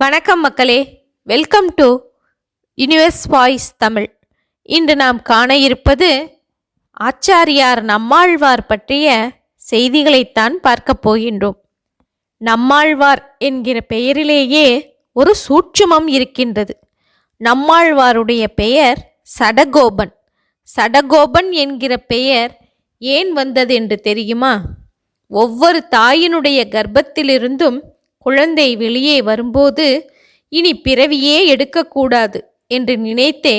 வணக்கம் மக்களே. Welcome to universe voice Tamil இன்று நாம் காண இருப்பது ஆச்சாரியார் நம்மாழ்வார் பற்றிய செய்திகளைத்தான் பார்க்கப் போகின்றோம். நம்மாழ்வார் என்கிற பெயரிலேயே ஒரு சூட்சுமம் இருக்கின்றது. நம்மாழ்வாருடைய பெயர் சடகோபன். சடகோபன் என்கிற பெயர் ஏன் வந்தது என்று தெரியுமா? ஒவ்வொரு தாயினுடைய கர்ப்பத்திலிருந்தும் குழந்தை வெளியே வரும்போது இனி பிறவியே எடுக்கக்கூடாது என்று நினைத்தே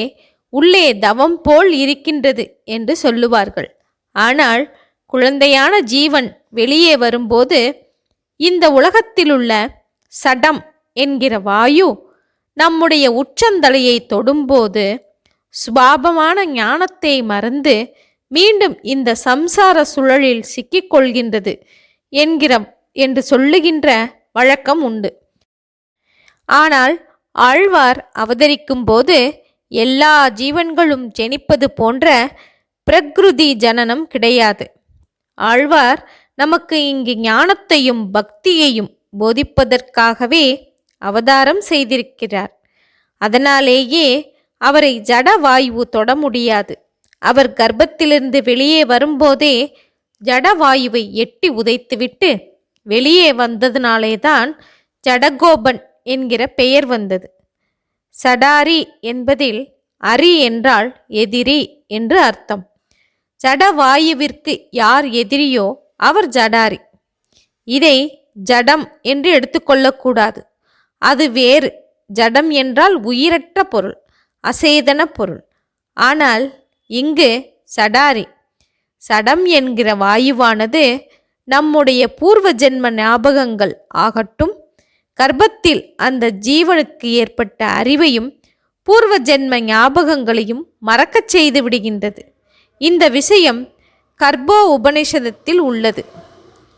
உள்ளே தவம் போல் இருக்கின்றது என்று சொல்லுவார்கள். ஆனால் குழந்தையான ஜீவன் வெளியே வரும்போது இந்த உலகத்திலுள்ள சடம் என்கிற வாயு நம்முடைய உச்சந்தலையை தொடும்போது சுபாபமான ஞானத்தை மறந்து மீண்டும் இந்த சம்சார சுழலில் சிக்கிக்கொள்கின்றது என்கிற என்று சொல்லுகின்ற வழக்கம் உண்டு. ஆனால் ஆழ்வார் அவதரிக்கும் போது எல்லா ஜீவன்களும் ஜெனிப்பது போன்ற பிரகிருதி ஜனனம் கிடையாது. ஆழ்வார் நமக்கு இங்கு ஞானத்தையும் பக்தியையும் போதிப்பதற்காகவே அவதாரம் செய்திருக்கிறார். அதனாலேயே அவரை ஜட வாயு தொட முடியாது. அவர் கர்ப்பத்திலிருந்து வெளியே வரும்போதே ஜடவாயுவை எட்டி உதைத்துவிட்டு வெளியே வந்ததினாலே தான் ஜடகோபன் என்கிற பெயர் வந்தது. சடாரி என்பதில் அரி என்றால் எதிரி என்று அர்த்தம். ஜடவாயுவிற்கு யார் எதிரியோ அவர் ஜடாரி இதை ஜடம் என்று எடுத்துக்கொள்ளக்கூடாது அது வேறு. ஜடம் என்றால் உயிரற்ற பொருள் அசேதன பொருள். ஆனால் இங்கு சடாரி. சடம் என்கிற வாயுவானது நம்முடைய பூர்வ ஜென்ம ஞாபகங்கள் ஆகட்டும். கர்ப்பத்தில் அந்த ஜீவனுக்கு ஏற்பட்ட அறிவையும் பூர்வ ஜென்ம ஞாபகங்களையும் மறக்கச் செய்து விடுகின்றது. இந்த விஷயம் கர்ப்போ உபனிஷதத்தில் உள்ளது.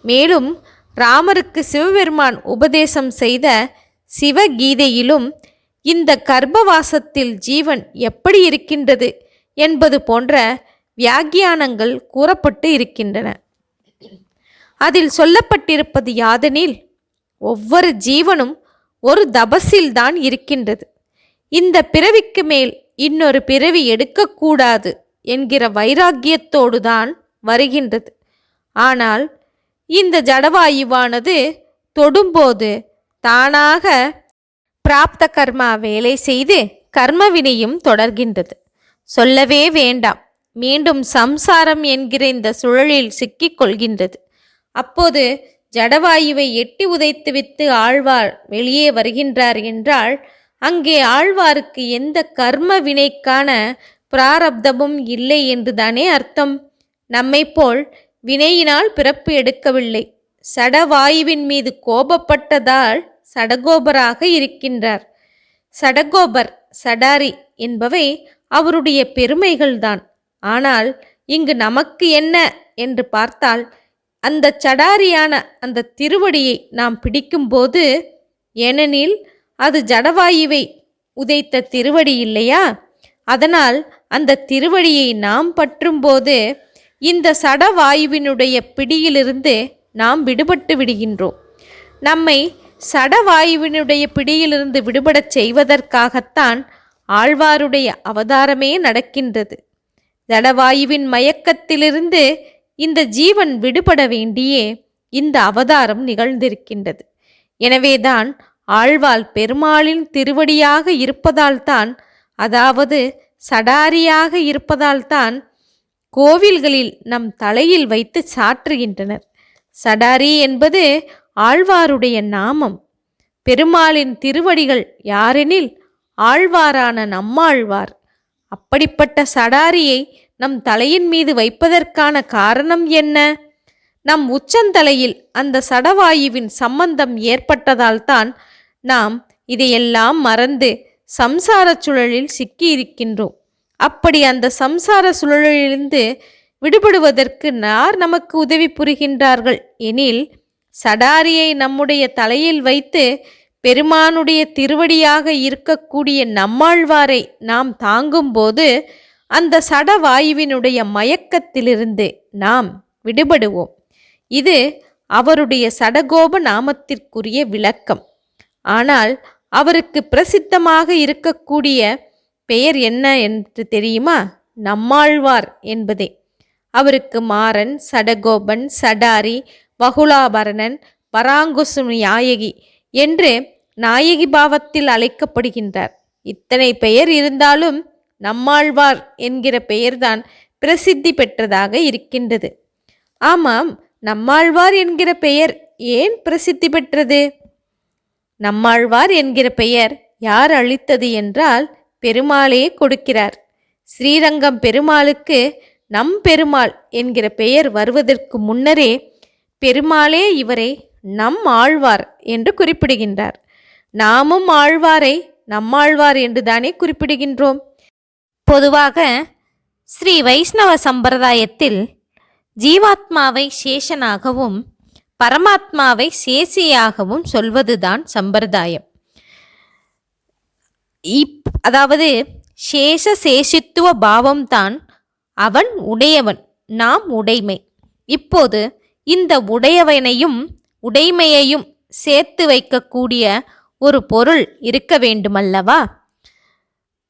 மேலும் ராமருக்கு சிவபெருமான் உபதேசம் செய்த சிவகீதையிலும் இந்த கர்ப்பவாசத்தில் ஜீவன் எப்படி இருக்கின்றது என்பது போன்ற வியாக்கியானங்கள் கூறப்பட்டு இருக்கின்றன. அதில் சொல்லப்பட்டிருப்பது யாதெனில் ஒவ்வொரு ஜீவனும் ஒரு தபசில்தான் இருக்கின்றது. இந்த பிறவிக்கு மேல் இன்னொரு பிறவி எடுக்கக்கூடாது என்கிற வைராக்கியத்தோடு தான் வருகின்றது. ஆனால் இந்த ஜடவாயுவானது தொடும்போது தானாக பிராப்த கர்மா வேலை செய்து கர்மவினையும் தொடர்கின்றது. சொல்லவே வேண்டாம். மீண்டும் சம்சாரம் என்கிற இந்த சுழலில் சிக்கிக் கொள்கின்றது அப்போது ஜடவாயுவை எட்டி உதைத்துவிட்டு ஆழ்வார் வெளியே வருகின்றார் என்றால் அங்கே ஆழ்வாருக்கு எந்த கர்ம வினைக்கான பிராரப்தமும் இல்லை என்றுதானே அர்த்தம்? நம்மைப்போல் வினையினால் பிறப்பு எடுக்கவில்லை. சடவாயுவின் மீது கோபப்பட்டதால் சடகோபராக இருக்கின்றார். சடகோபர் சடாரி என்பவை அவருடைய பெருமைகள்தான். ஆனால் இங்கு நமக்கு என்ன? என்று பார்த்தால் அந்த சடாரியான அந்த திருவடியை நாம் பிடிக்கும்போது ஏனெனில் அது ஜடவாயுவை உதைத்த திருவடி இல்லையா? அதனால் அந்த திருவடியை நாம் பற்றும்போது இந்த சடவாயுவினுடைய பிடியிலிருந்து நாம் விடுபட்டு விடுகின்றோம். நம்மை சடவாயுவினுடைய பிடியிலிருந்து விடுபடச் செய்வதற்காகத்தான் ஆழ்வாருடைய அவதாரமே நடக்கின்றது. ஜடவாயுவின் மயக்கத்திலிருந்து இந்த ஜீவன் விடுபட வேண்டியே இந்த அவதாரம் நிகழ்ந்திருக்கின்றது. எனவேதான் ஆழ்வாள் பெருமாளின் திருவடியாக இருப்பதால்தான் அதாவது சடாரியாக இருப்பதால்தான் கோவில்களில் நம் தலையில் வைத்து சாற்றுகின்றனர். சடாரி என்பது ஆழ்வாருடைய நாமம். பெருமாளின் திருவடிகள் யாரெனில் ஆழ்வாரான நம்மாழ்வார். அப்படிப்பட்ட சடாரியை நம் தலையின் மீது வைப்பதற்கான காரணம் என்ன? நம் உச்சந்தலையில் அந்த சடவாயுவின் சம்பந்தம் ஏற்பட்டதால்தான் நாம் இதையெல்லாம் மறந்து சம்சார சுழலில் சிக்கியிருக்கின்றோம். அப்படி அந்த சம்சார சுழலிலிருந்து விடுபடுவதற்கு யார் நமக்கு உதவி புரிகின்றார்கள்? எனில் சடாரியை நம்முடைய தலையில் வைத்து பெருமானுடைய திருவடியாக இருக்கக்கூடிய நம்மாழ்வாரை நாம் தாங்கும்போது அந்த சடவாயுவினுடைய மயக்கத்திலிருந்து நாம் விடுபடுவோம். இது அவருடைய சடகோப நாமத்திற்குரிய விளக்கம். ஆனால் அவருக்கு பிரசித்தமாக இருக்கக்கூடிய பெயர் என்ன என்று தெரியுமா? நம்மாழ்வார் என்பதே. அவருக்கு மாறன் சடகோபன் சடாரி வகுலாபரணன் பராங்குசு நாயகி என்று நாயகி பாவத்தில் அழைக்கப்படுகின்றார். இத்தனை பெயர் இருந்தாலும் நம்மாழ்வார் என்கிற பெயர்தான் பிரசித்தி பெற்றதாக இருக்கின்றது. ஆமாம் நம்மாழ்வார் என்கிற பெயர் ஏன் பிரசித்தி பெற்றது? நம்மாழ்வார் என்கிற பெயர் யார் அளித்தது என்றால் பெருமாளே கொடுக்கிறார். ஸ்ரீரங்கம் பெருமாளுக்கு நம் பெருமாள் என்கிற பெயர் வருவதற்கு முன்னரே பெருமாளே இவரை நம் ஆழ்வார் என்று குறிப்பிடுகின்றார். நாமும் ஆழ்வாரை நம்மாழ்வார் என்று தானே குறிப்பிடுகின்றோம்? பொதுவாக ஸ்ரீ வைஷ்ணவ சம்பிரதாயத்தில் ஜீவாத்மாவை சேஷனாகவும் பரமாத்மாவை சேசியாகவும் சொல்வதுதான் சம்பிரதாயம். இப் அதாவது சேஷ சேஷித்துவ பாவம்தான் அவன் உடையவன் நாம் உடைமை. இப்போது இந்த உடையவனையும் உடைமையையும் சேர்த்து வைக்கக்கூடிய ஒரு பொருள் இருக்க வேண்டுமல்லவா?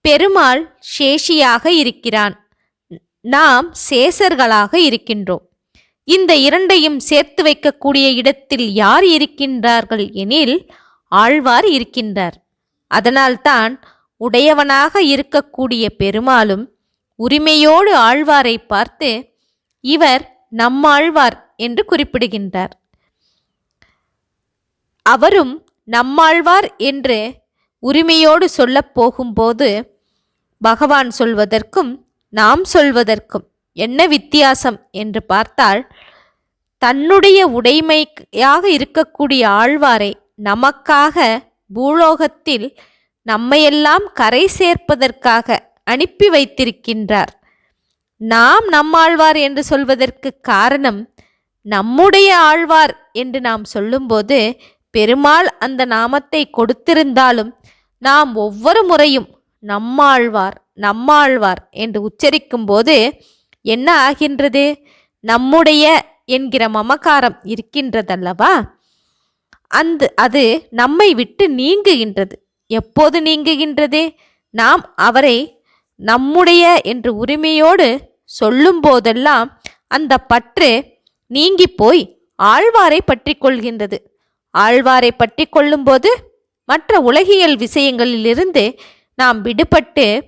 பெருமாள் சேஷியாக இருக்கிறான். நாம் சேசர்களாக இருக்கின்றோம். இந்த இரண்டையும் சேர்த்து வைக்கக்கூடிய இடத்தில் யார் இருக்கின்றார்கள் எனில் ஆழ்வார் இருக்கின்றார். அதனால்தான் உடையவனாக இருக்கக்கூடிய பெருமாளும் உரிமையோடு ஆழ்வாரை பார்த்து இவர் நம்மாழ்வார் என்று குறிப்பிடுகின்றார். அவரும் நம்மாழ்வார் என்று உரிமையோடு சொல்லப் போகும்போது பகவான் சொல்வதற்கும் நாம் சொல்வதற்கும் என்ன வித்தியாசம் என்று பார்த்தால் தன்னுடைய உடைமையாக இருக்கக்கூடிய ஆழ்வாரை நமக்காக பூலோகத்தில் நம்மையெல்லாம் கரை சேர்ப்பதற்காக அனுப்பி வைத்திருக்கின்றார். நாம் நம்மாழ்வார் என்று சொல்வதற்கு காரணம் நம்முடைய ஆழ்வார் என்று நாம் சொல்லும்போது பெருமாள் அந்த நாமத்தை கொடுத்திருந்தாலும் நாம் ஒவ்வொரு முறையும் நம்மாழ்வார் நம்மாழ்வார் என்று உச்சரிக்கும் போது என்ன ஆகின்றது? நம்முடைய என்கிற மமகாரம் இருக்கின்றதல்லவா? அந்த அது நம்மை விட்டு நீங்குகின்றது. எப்போது நீங்குகின்றது? நாம் அவரை நம்முடைய என்று உரிமையோடு சொல்லும் போதெல்லாம் அந்த பற்று நீங்கி போய் ஆழ்வாரை பற்றி கொள்கின்றது. ஆழ்வாரை பற்றி கொள்ளும்போது மற்ற உலகியல் விஷயங்களிலிருந்து நாம் விடுபட்டு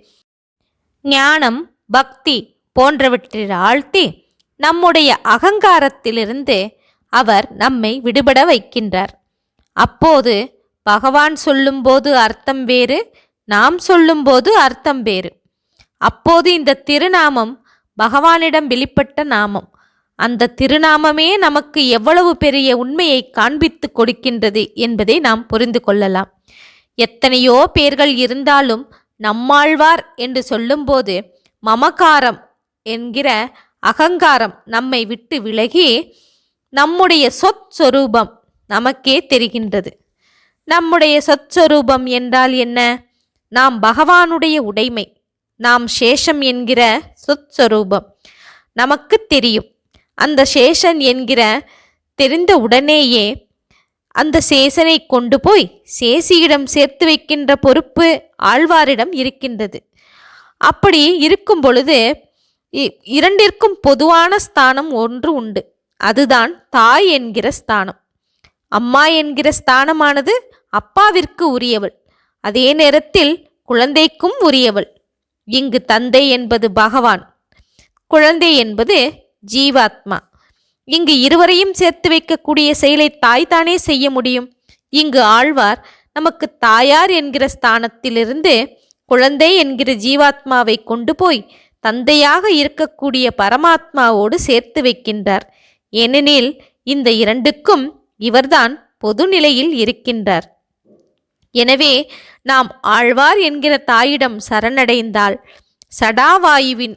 ஞானம் பக்தி போன்றவற்றில் ஆழ்த்தி நம்முடைய அகங்காரத்திலிருந்து அவர் நம்மை விடுபட வைக்கின்றார். அப்போது பகவான் சொல்லும்போது அர்த்தம் வேறு நாம் சொல்லும்போது அர்த்தம் வேறு. அப்போது இந்த திருநாமம் பகவானிடம் வெளிப்பட்ட நாமம். அந்த திருநாமமே நமக்கு எவ்வளவு பெரிய உண்மையை காண்பித்து கொடுக்கின்றது என்பதை நாம் புரிந்து கொள்ளலாம். எத்தனையோ பேர்கள் இருந்தாலும் நம்மாழ்வார் என்று சொல்லும்போது மமகாரம் என்கிற அகங்காரம் நம்மை விட்டு விலகி நம்முடைய சொற்சொரூபம் நமக்கே தெரிகின்றது. நம்முடைய சொற்சொரூபம் என்றால் என்ன? நாம் பகவானுடைய உடைமை நாம் சேஷம் என்கிற சொற்சொரூபம் நமக்கு தெரியும். அந்த சேஷன் என்கிற தெரிந்த உடனேயே அந்த சேசனை கொண்டு போய் சேசியிடம் சேர்த்து வைக்கின்ற பொறுப்பு ஆழ்வாரிடம் இருக்கின்றது. அப்படி இருக்கும் பொழுது இ- இரண்டிற்கும் பொதுவான ஸ்தானம் ஒன்று உண்டு. அதுதான் தாய் என்கிற ஸ்தானம். அம்மா என்கிற ஸ்தானமானது அப்பாவிற்கு உரியவள். அதே நேரத்தில் குழந்தைக்கும் உரியவள். இங்கு தந்தை என்பது பகவான். குழந்தை என்பது ஜீவாத்மா. இங்கு இருவரையும் சேர்த்து வைக்கக்கூடிய செயலை தாய் தானே செய்ய முடியும். இங்கு ஆழ்வார் நமக்கு தாயார் என்கிற ஸ்தானத்திலிருந்து குழந்தை என்கிற ஜீவாத்மாவை கொண்டு போய் தந்தையாக இருக்கக்கூடிய பரமாத்மாவோடு சேர்த்து வைக்கின்றார். ஏனெனில் இந்த இரண்டுக்கும் இவர்தான் பொதுநிலையில் இருக்கின்றார். எனவே நாம் ஆழ்வார் என்கிற தாயிடம் சரணடைந்தால் சடாவாயுவின்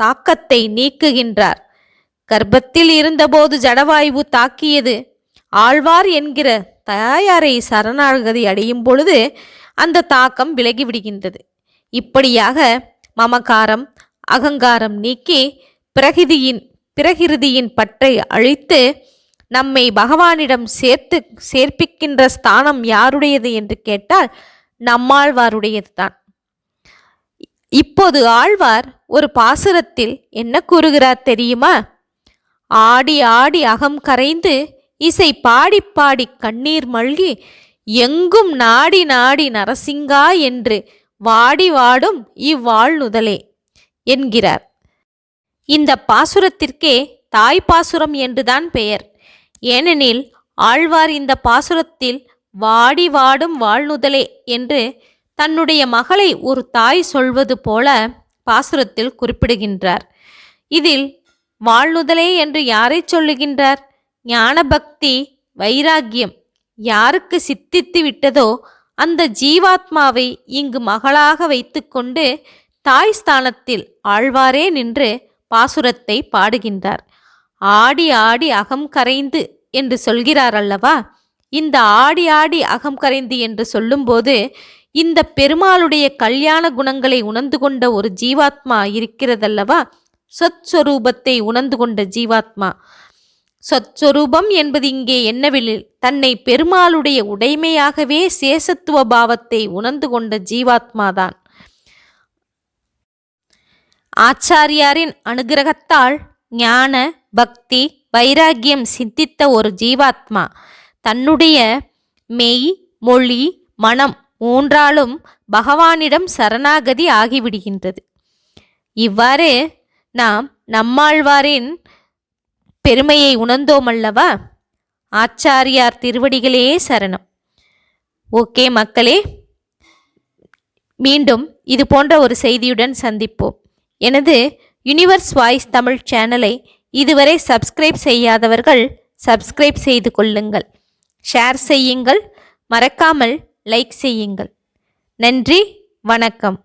தாக்கத்தை நீக்குகின்றார். கர்ப்பத்தில் இருந்தபோது ஜடவாயு தாக்கியது. ஆழ்வார் என்கிற தாயாரை சரணாகதி அடையும் பொழுது அந்த தாக்கம் விலகிவிடுகின்றது இப்படியாக மமகாரம் அகங்காரம் நீக்கி பிரகிதியின் பிரகிருதியின் பற்றை அழித்து நம்மை பகவானிடம் சேர்த்து சேர்ப்பிக்கின்ற ஸ்தானம் யாருடையது என்று கேட்டால் நம்மாழ்வாருடையது தான். இப்போது ஆழ்வார் ஒரு பாசுரத்தில் என்ன கூறுகிறார் தெரியுமா? ஆடி ஆடி அகம் கரைந்து இசை பாடி பாடி கண்ணீர் மல்கி எங்கும் நாடி நாடி நரசிங்கா என்று வாடி வாடும் இவ்வாழ்நுதலே என்கிறார். இந்த பாசுரத்திற்கே தாய் பாசுரம் என்றுதான் பெயர். ஏனெனில் ஆழ்வார் இந்த பாசுரத்தில் வாடி வாடும் வாழ்நுதலே என்று தன்னுடைய மகளை ஒரு தாய் சொல்வது போல பாசுரத்தில் குறிப்பிடுகின்றார். இதில் வாழ்நுதலே என்று யாரை சொல்லுகின்றார்? ஞானபக்தி வைராக்கியம் யாருக்கு சித்தித்து விட்டதோ அந்த ஜீவாத்மாவை இங்கு மகளாக வைத்துக்கொண்டு தாய் ஸ்தானத்தில் ஆழ்வாரே நின்று பாசுரத்தை பாடுகின்றார். ஆடி ஆடி அகம் கரைந்து என்று சொல்கிறார் அல்லவா? இந்த ஆடி ஆடி அகம் கரைந்து என்று சொல்லும்போது இந்த பெருமாளுடைய கல்யாண குணங்களை உணர்ந்து கொண்ட ஒரு ஜீவாத்மா இருக்கிறதல்லவா? சொற்சொரூபத்தை உணர்ந்து கொண்ட ஜீவாத்மா சொற்சொரூபம் என்பது இங்கே என்னவெளில் தன்னை பெருமாளுடைய உடைமையாகவே சேசத்துவ பாவத்தை உணர்ந்து கொண்ட ஜீவாத்மாதான். ஆச்சாரியாரின் அனுகிரகத்தால் ஞான பக்தி வைராக்கியம் சித்தித்த ஒரு ஜீவாத்மா தன்னுடைய மெய் மொழி மனம் மூன்றாலும் பகவானிடம் சரணாகதி ஆகிவிடுகின்றது. இவ்வாறு நாம் நம்மாழ்வாரின் பெருமையை உணர்ந்தோம் அல்லவா ஆச்சாரியார் திருவடிகளே சரணம். ஓகே மக்களே மீண்டும் இது போன்ற ஒரு செய்தியுடன் சந்திப்போம். எனது யுனிவர்ஸ் வாய்ஸ் தமிழ் சேனலை இதுவரை சப்ஸ்கிரைப் செய்யாதவர்கள் சப்ஸ்கிரைப் செய்து கொள்ளுங்கள். ஷேர் செய்யுங்கள் மறக்காமல் லைக் செய்யுங்கள். நன்றி வணக்கம்.